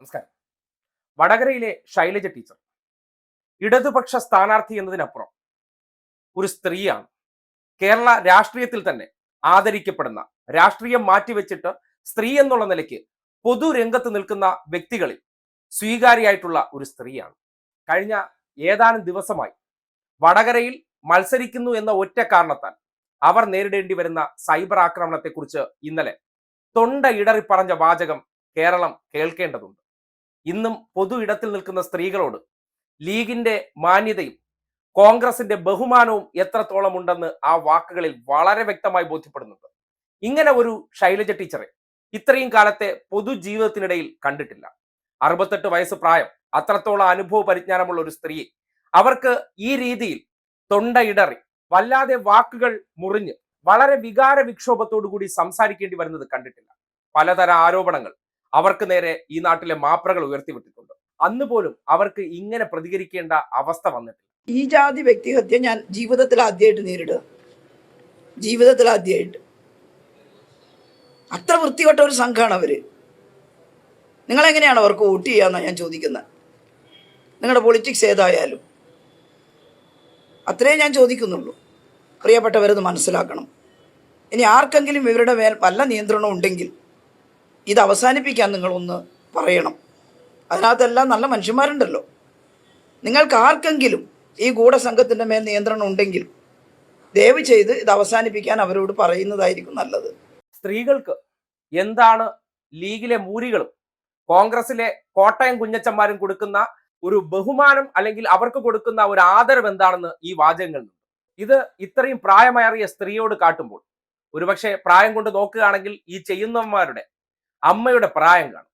നമസ്കാരം. വടകരയിലെ ശൈലജ ടീച്ചർ ഇടതുപക്ഷ സ്ഥാനാർത്ഥി എന്നതിനപ്പുറം ഒരു സ്ത്രീയാണ്. കേരള രാഷ്ട്രീയത്തിൽ തന്നെ ആദരിക്കപ്പെടുന്ന രാഷ്ട്രീയം മാറ്റിവെച്ചിട്ട് സ്ത്രീ എന്നുള്ള നിലയ്ക്ക് പൊതുരംഗത്ത് നിൽക്കുന്ന വ്യക്തികളിൽ സ്വീകാര്യായിട്ടുള്ള ഒരു സ്ത്രീയാണ്. കഴിഞ്ഞ ഏതാനും ദിവസമായി വടകരയിൽ മത്സരിക്കുന്നു എന്ന ഒറ്റ കാരണത്താൽ അവർ നേരിടേണ്ടി വരുന്ന സൈബർ ആക്രമണത്തെക്കുറിച്ച് ഇന്നലെ തൊണ്ട ഇടറി പറഞ്ഞ വാചകം കേരളം കേൾക്കേണ്ടതുണ്ട്. ഇന്നും പൊതു ഇടത്തിൽ നിൽക്കുന്ന സ്ത്രീകളോട് ലീഗിന്റെ മാന്യതയും കോൺഗ്രസിന്റെ ബഹുമാനവും എത്രത്തോളം ഉണ്ടെന്ന് ആ വാക്കുകളിൽ വളരെ വ്യക്തമായി ബോധ്യപ്പെടുന്നുണ്ട്. ഇങ്ങനെ ഒരു ശൈലജ ടീച്ചറെ ഇത്രയും കാലത്തെ പൊതുജീവിതത്തിനിടയിൽ കണ്ടിട്ടില്ല. അറുപത്തെട്ട് വയസ്സ് പ്രായം അത്രത്തോളം അനുഭവ പരിജ്ഞാനമുള്ള ഒരു സ്ത്രീയെ അവർക്ക് ഈ രീതിയിൽ തൊണ്ടയിടറി വല്ലാതെ വാക്കുകൾ മുറിഞ്ഞ് വളരെ വികാര വിക്ഷോഭത്തോടു കൂടി സംസാരിക്കേണ്ടി വരുന്നത് കണ്ടിട്ടില്ല. പലതര ആരോപണങ്ങൾ അവർക്ക് നേരെ ഈ നാട്ടിലെ മാപ്രകൾ ഉയർത്തിവിട്ടിട്ടുണ്ട്. അന്ന് പോലും അവർക്ക് ഇങ്ങനെ പ്രതികരിക്കേണ്ട അവസ്ഥ വന്നിട്ടില്ല. ഈ ജാതി വ്യക്തിഹത്യ ഞാൻ ജീവിതത്തിൽ ആദ്യമായിട്ട് നേരിടുക. ജീവിതത്തിൽ ആദ്യമായിട്ട് അത്ര വൃത്തികെട്ട ഒരു സംഘമാണ് അവർ. നിങ്ങളെങ്ങനെയാണ് അവർക്ക് വോട്ട് ചെയ്യാന്നാണ് ഞാൻ ചോദിക്കുന്നത് നിങ്ങളുടെ പൊളിറ്റിക്സ് ഏതായാലും. അത്രേ ഞാൻ ചോദിക്കുന്നുള്ളൂ. പ്രിയപ്പെട്ടവരത് മനസ്സിലാക്കണം. ഇനി ആർക്കെങ്കിലും ഇവരുടെ മേൽ വല്ല നിയന്ത്രണം ഉണ്ടെങ്കിൽ ഇത് അവസാനിപ്പിക്കാൻ നിങ്ങളൊന്ന് പറയണം. അതിനകത്തെല്ലാം നല്ല മനുഷ്യന്മാരുണ്ടല്ലോ. നിങ്ങൾക്ക് ആർക്കെങ്കിലും ഈ ഗൂഢസംഘത്തിന്റെ മേൽ നിയന്ത്രണം ഉണ്ടെങ്കിൽ ദയവ് ചെയ്ത് ഇത് അവസാനിപ്പിക്കാൻ അവരോട് പറയുന്നതായിരിക്കും നല്ലത്. സ്ത്രീകൾക്ക് എന്താണ് ലീഗിലെ മൂരികളും കോൺഗ്രസിലെ കോട്ടയം കുഞ്ഞച്ചന്മാരും കൊടുക്കുന്ന ഒരു ബഹുമാനം അല്ലെങ്കിൽ അവർക്ക് കൊടുക്കുന്ന ഒരു ആദരവ് എന്താണെന്ന് ഈ വാചകങ്ങളിൽ ഇത് ഇത്രയും പ്രായമേറിയ സ്ത്രീയോട് കാട്ടുമ്പോൾ ഒരുപക്ഷെ പ്രായം കൊണ്ട് നോക്കുകയാണെങ്കിൽ ഈ ചെയ്യുന്നവന്മാരുടെ അമ്മയുടെ പ്രായം കാണും.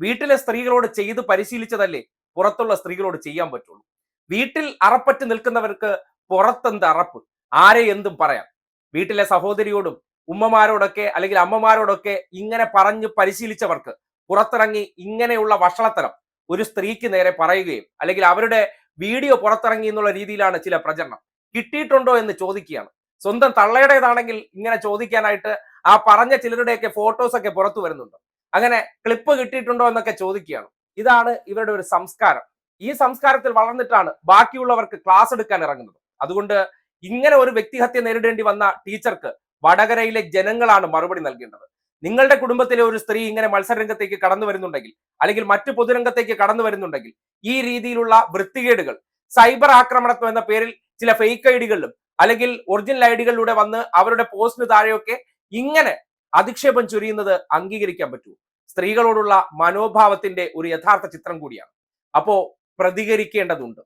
വീട്ടിലെ സ്ത്രീകളോട് ചെയ്ത് പരിശീലിച്ചതല്ലേ പുറത്തുള്ള സ്ത്രീകളോട് ചെയ്യാൻ പറ്റുള്ളൂ. വീട്ടിൽ അറപ്പറ്റ് നിൽക്കുന്നവർക്ക് പുറത്തെന്ത് അറപ്പ്? ആരെ എന്തും പറയാം. വീട്ടിലെ സഹോദരിയോടും ഉമ്മമാരോടൊക്കെ അല്ലെങ്കിൽ അമ്മമാരോടൊക്കെ ഇങ്ങനെ പറഞ്ഞ് പരിശീലിച്ചവർക്ക് പുറത്തിറങ്ങി ഇങ്ങനെയുള്ള വഷളത്തരം ഒരു സ്ത്രീക്ക് നേരെ പറയുകയും അല്ലെങ്കിൽ അവരുടെ വീഡിയോ പുറത്തിറങ്ങി എന്നുള്ള രീതിയിലാണ് ചില പ്രചരണം. കിട്ടിയിട്ടുണ്ടോ എന്ന് ചോദിക്കുകയാണ്. സ്വന്തം തള്ളയുടേതാണെങ്കിൽ ഇങ്ങനെ ചോദിക്കാനായിട്ട് ആ പറഞ്ഞ ചിലരുടെയൊക്കെ ഫോട്ടോസ് ഒക്കെ പുറത്തു വരുന്നുണ്ട്. അങ്ങനെ ക്ലിപ്പ് കിട്ടിയിട്ടുണ്ടോ എന്നൊക്കെ ചോദിക്കുകയാണ്. ഇതാണ് ഇവരുടെ ഒരു സംസ്കാരം. ഈ സംസ്കാരത്തിൽ വളർന്നിട്ടാണ് ബാക്കിയുള്ളവർക്ക് ക്ലാസ് എടുക്കാൻ ഇറങ്ങുന്നത്. അതുകൊണ്ട് ഇങ്ങനെ ഒരു വ്യക്തിഹത്യ നേരിടേണ്ടി വന്ന ടീച്ചർക്ക് വടകരയിലെ ജനങ്ങളാണ് മറുപടി നൽകേണ്ടത്. നിങ്ങളുടെ കുടുംബത്തിലെ ഒരു സ്ത്രീ ഇങ്ങനെ മത്സരരംഗത്തേക്ക് കടന്നു വരുന്നുണ്ടെങ്കിൽ അല്ലെങ്കിൽ മറ്റു പൊതുരംഗത്തേക്ക് കടന്നു വരുന്നുണ്ടെങ്കിൽ ഈ രീതിയിലുള്ള വൃത്തികേടുകൾ സൈബർ ആക്രമണത്വം എന്ന പേരിൽ ചില ഫേക്ക് ഐഡികളിലും അല്ലെങ്കിൽ ഒറിജിനൽ ഐഡികളിലൂടെ വന്ന് അവരുടെ പോസ്റ്റിന് താഴെയൊക്കെ ഇങ്ങനെ അധിക്ഷേപം ചൊരിയുന്നത് അംഗീകരിക്കാൻ പറ്റൂ. സ്ത്രീകളോടുള്ള മനോഭാവത്തിന്റെ ഒരു യഥാർത്ഥ ചിത്രം കൂടിയാണ്. അപ്പോ പ്രതികരിക്കേണ്ടതുണ്ട്.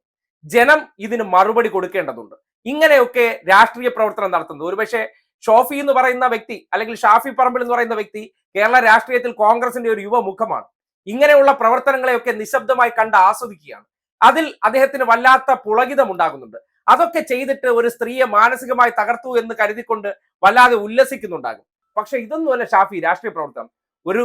ജനം ഇതിന് മറുപടി കൊടുക്കേണ്ടതുണ്ട്. ഇങ്ങനെയൊക്കെ രാഷ്ട്രീയ പ്രവർത്തനം നടത്തുന്നത്. ഒരുപക്ഷെ ഷോഫി എന്ന് പറയുന്ന വ്യക്തി അല്ലെങ്കിൽ ഷാഫി പറമ്പിൽ എന്ന് പറയുന്ന വ്യക്തി കേരള രാഷ്ട്രീയത്തിൽ കോൺഗ്രസിന്റെ ഒരു യുവമുഖമാണ്. ഇങ്ങനെയുള്ള പ്രവർത്തനങ്ങളെയൊക്കെ നിശബ്ദമായി കണ്ട് ആസ്വദിക്കുകയാണ്. അതിൽ അദ്ദേഹത്തിന് വല്ലാത്ത പുളകിതം ഉണ്ടാകുന്നുണ്ട് അതൊക്കെ ചെയ്തിട്ട് ഒരു സ്ത്രീയെ മാനസികമായി തകർത്തു എന്ന് കരുതിക്കൊണ്ട് വല്ലാതെ ഉല്ലസിക്കുന്നുണ്ടാകും. പക്ഷെ ഇതൊന്നുമല്ല ഷാഫി രാഷ്ട്രീയ പ്രവർത്തനം. ഒരു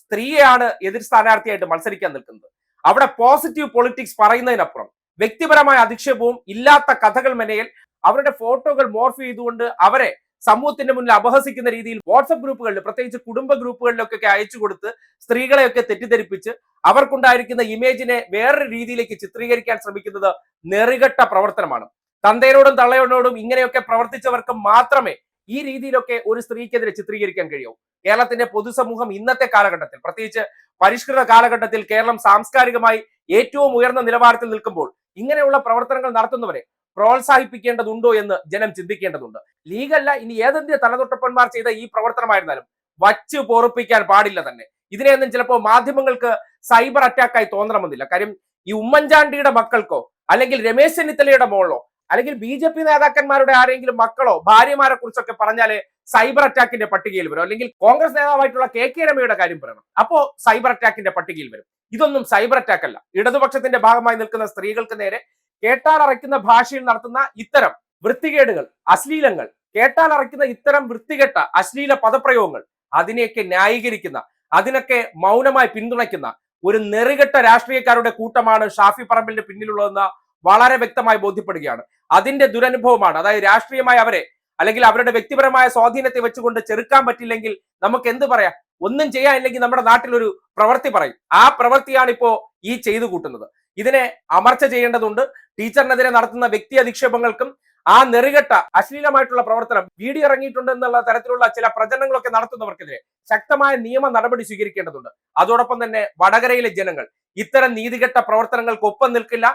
സ്ത്രീയാണ് എതിർ സ്ഥാനാർത്ഥിയായിട്ട് മത്സരിക്കാൻ നിൽക്കുന്നത്. അവിടെ പോസിറ്റീവ് പൊളിറ്റിക്സ് പറയുന്നതിനപ്പുറം വ്യക്തിപരമായ അധിക്ഷേപവും ഇല്ലാത്ത കഥകൾ മെനയിൽ അവരുടെ ഫോട്ടോകൾ മോർഫ് ചെയ്തുകൊണ്ട് അവരെ സമൂഹത്തിന്റെ മുന്നിൽ അപഹസിക്കുന്ന രീതിയിൽ വാട്സപ്പ് ഗ്രൂപ്പുകളിൽ പ്രത്യേകിച്ച് കുടുംബ ഗ്രൂപ്പുകളിലൊക്കെ അയച്ചു കൊടുത്ത് സ്ത്രീകളെയൊക്കെ തെറ്റിദ്ധരിപ്പിച്ച് അവർക്കുണ്ടായിരിക്കുന്ന ഇമേജിനെ വേറൊരു രീതിയിലേക്ക് ചിത്രീകരിക്കാൻ ശ്രമിക്കുന്നത് നെറികെട്ട പ്രവർത്തനമാണ്. തന്തയോടും തള്ളയോടും ഇങ്ങനെയൊക്കെ പ്രവർത്തിച്ചവർക്ക് മാത്രമേ ഈ രീതിയിലൊക്കെ ഒരു സ്ത്രീക്കെതിരെ ചിത്രീകരിക്കാൻ കഴിയും. കേരളത്തിന്റെ പൊതുസമൂഹം ഇന്നത്തെ കാലഘട്ടത്തിൽ പ്രത്യേകിച്ച് പരിഷ്കൃത കാലഘട്ടത്തിൽ കേരളം സാംസ്കാരികമായി ഏറ്റവും ഉയർന്ന നിലവാരത്തിൽ നിൽക്കുമ്പോൾ ഇങ്ങനെയുള്ള പ്രവർത്തനങ്ങൾ നടത്തുന്നവരെ പ്രോത്സാഹിപ്പിക്കേണ്ടതുണ്ടോ എന്ന് ജനം ചിന്തിക്കേണ്ടതുണ്ട്. ലീഗല്ല ഇനി ഏതെന്തിന്റെ തലതൊട്ടപ്പന്മാർ ചെയ്ത ഈ പ്രവർത്തനമായിരുന്നാലും വച്ച് പൊറുപ്പിക്കാൻ പാടില്ല തന്നെ. ഇതിനെയൊന്നും ചിലപ്പോൾ മാധ്യമങ്ങൾക്ക് സൈബർ അറ്റാക്കായി തോന്നണമെന്നില്ല. കാര്യം ഈ ഉമ്മൻചാണ്ടിയുടെ മക്കൾക്കോ അല്ലെങ്കിൽ രമേശ് ചെന്നിത്തലയുടെ മോളോ അല്ലെങ്കിൽ ബി ജെ പി നേതാക്കന്മാരുടെ ആരെങ്കിലും മക്കളോ ഭാര്യമാരെ കുറിച്ചൊക്കെ പറഞ്ഞാലേ സൈബർ അറ്റാക്കിന്റെ പട്ടികയിൽ വരും. അല്ലെങ്കിൽ കോൺഗ്രസ് നേതാവായിട്ടുള്ള കെ കെ രമയുടെ കാര്യം പറയണം. അപ്പോ സൈബർ അറ്റാക്കിന്റെ പട്ടികയിൽ വരും. ഇതൊന്നും സൈബർ അറ്റാക്ക് അല്ല. ഇടതുപക്ഷത്തിന്റെ ഭാഗമായി നിൽക്കുന്ന സ്ത്രീകൾക്ക് നേരെ കേട്ടാൽ അറയ്ക്കുന്ന ഭാഷയിൽ നടത്തുന്ന ഇത്തരം വൃത്തികേടുകൾ അശ്ലീലങ്ങൾ കേട്ടാൽ അറയ്ക്കുന്ന ഇത്തരം വൃത്തികെട്ട അശ്ലീല പദപ്രയോഗങ്ങൾ അതിനെയൊക്കെ ന്യായീകരിക്കുന്ന അതിനൊക്കെ മൗനമായി പിന്തുണയ്ക്കുന്ന ഒരു നെറികെട്ട രാഷ്ട്രീയക്കാരുടെ കൂട്ടമാണ് ഷാഫി പറമ്പിലിന്റെ പിന്നിലുള്ളതെന്ന് വളരെ വ്യക്തമായി ബോധ്യപ്പെടുകയാണ്. അതിന്റെ ദുരനുഭവമാണ്. അതായത് രാഷ്ട്രീയമായി അവരെ അല്ലെങ്കിൽ അവരുടെ വ്യക്തിപരമായ സ്വാധീനത്തെ വെച്ചുകൊണ്ട് ചെറുക്കാൻ പറ്റില്ലെങ്കിൽ നമുക്ക് എന്ത് പറയാം? ഒന്നും ചെയ്യാനില്ലെങ്കിൽ നമ്മുടെ നാട്ടിൽ ഒരു പ്രവൃത്തി പറയും. ആ പ്രവൃത്തിയാണ് ഇപ്പോ ഈ ചെയ്തു കൂട്ടുന്നത്. ഇതിനെ അമർച്ച ചെയ്യേണ്ടതുണ്ട്. ടീച്ചറിനെതിരെ നടത്തുന്ന വ്യക്തി അധിക്ഷേപങ്ങൾക്കും ആ നെറികെട്ട അശ്ലീലമായിട്ടുള്ള പ്രവർത്തനം വീഡിയോ ഇറങ്ങിയിട്ടുണ്ട് എന്നുള്ള തരത്തിലുള്ള ചില പ്രചരണങ്ങളൊക്കെ നടത്തുന്നവർക്കെതിരെ ശക്തമായ നിയമ നടപടി സ്വീകരിക്കേണ്ടതുണ്ട്. അതോടൊപ്പം തന്നെ വടകരയിലെ ജനങ്ങൾ ഇത്തരം നീതികെട്ട പ്രവർത്തനങ്ങൾക്ക് ഒപ്പം നിൽക്കില്ല.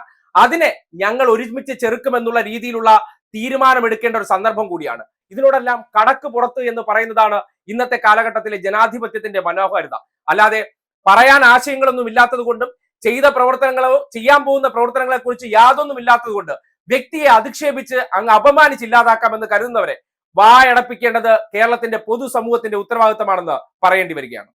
അതിനെ ഞങ്ങൾ ഒരുമിച്ച് ചെറുക്കുമെന്നുള്ള രീതിയിലുള്ള തീരുമാനമെടുക്കേണ്ട ഒരു സന്ദർഭം കൂടിയാണ്. ഇതിനോടെല്ലാം കടക്ക് പുറത്ത് എന്ന് പറയുന്നതാണ് ഇന്നത്തെ കാലഘട്ടത്തിലെ ജനാധിപത്യത്തിന്റെ മനോഹാരിത. അല്ലാതെ പറയാൻ ആശയങ്ങളൊന്നും ഇല്ലാത്തത് കൊണ്ടും ചെയ്ത പ്രവർത്തനങ്ങളോ ചെയ്യാൻ പോകുന്ന പ്രവർത്തനങ്ങളെ കുറിച്ച് യാതൊന്നും ഇല്ലാത്തത് കൊണ്ട് വ്യക്തിയെ അധിക്ഷേപിച്ച് അങ്ങ് അപമാനിച്ച് ഇല്ലാതാക്കാമെന്ന് കരുതുന്നവരെ വായടപ്പിക്കേണ്ടത് കേരളത്തിന്റെ പൊതുസമൂഹത്തിന്റെ ഉത്തരവാദിത്തമാണെന്ന് പറയേണ്ടി വരികയാണ്.